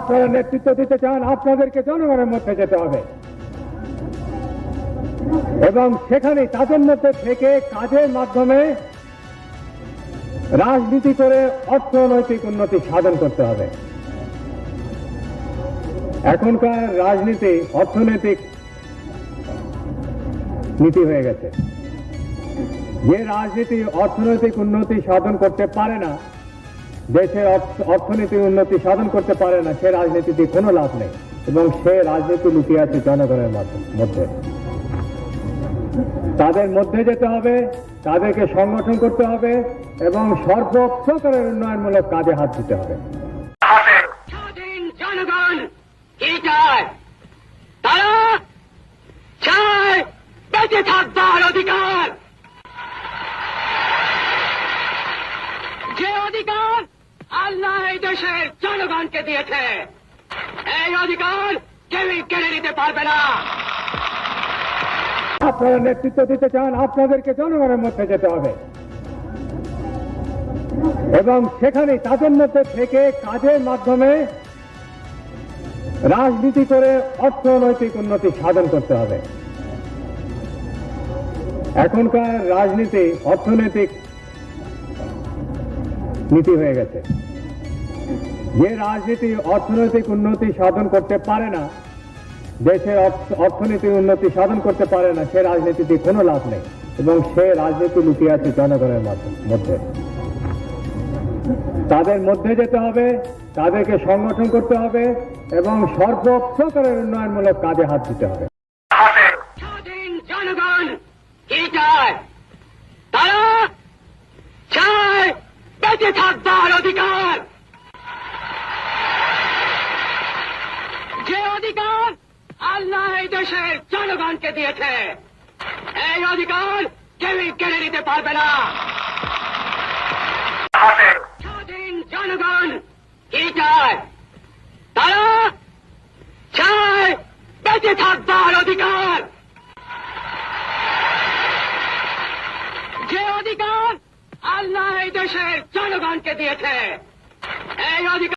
আপনারা নেতৃত্ব দিতে চান, আপনাদেরকে জনগণের মধ্যে যেতে হবে। এবং সেখানে তাদের মধ্যে থেকে কাজের মাধ্যমে রাজনীতি করে অর্থনৈতিক উন্নতি সাধন করতে হবে। এখনকার রাজনীতি, অর্থনৈতিক নীতি হয়ে গেছে। যে রাজনীতি, অর্থনৈতিক উন্নতি সাধন করতে পারে না দেশের অর্থ- অর্থনীতির উন্নতি সাধন করতে পারে না, সে রাজনীতিতে কোনো লাভ নেই। এবং সে রাজনীতি লুকিয়ে আছে জনগণের মধ্যে তাদের মধ্যে যেতে হবে, তাদেরকে সংগঠন করতে হবে, এবং সর্বপ্রকারের উন্নয়নমূলক কাজে হাত দিতে হবে। থাকবার অধিকার। যে অধিকার আল্লাহ এই দেশের জনগণকে দিয়েছে। এই অধিকার কেউই কেড়ে নিতে পারবে না। আপনারা নেতৃত্ব দিতে চান, আপনাদেরকে জনগণের মধ্যে যেতে হবে। এবং সেখানে তাদের মধ্যে থেকে কাজের মাধ্যমে রাজনীতি করে অর্থনৈতিক উন্নতি সাধন করতে হবে। এখনকার রাজনীতি অর্থনৈতিক নীতি হয়ে গেছে। যে রাজনীতি, অর্থনৈতিক উন্নতি সাধন করতে পারে না, দেশের অর্থ- অর্থনীতির উন্নতি সাধন করতে পারে না, সে রাজনীতিতে কোনো লাভ নেই। এবং সে রাজনীতি লুকিয়ে আছে জনগণের মধ্যে তাদের মধ্যে যেতে হবে, তাদেরকে সংগঠন করতে হবে, এবং সর্বপ্রকারের উন্নয়নমূলক কাজে হাত দিতে হবে। তারা চায় বেঁচে থাকবার অধিকার যে অধিকার আল্লাহ এই দেশের জনগণকে দিয়েছে। এই অধিকার কেউই কেড়ে নিতে পারবে না। স্বাধীন জনগণ কি চায়? তারা চায় বেঁচে থাকবার অধিকার। যে অধিকার আল্লাহ এই দেশের জনগণকে দিয়েছে, এই অধিকার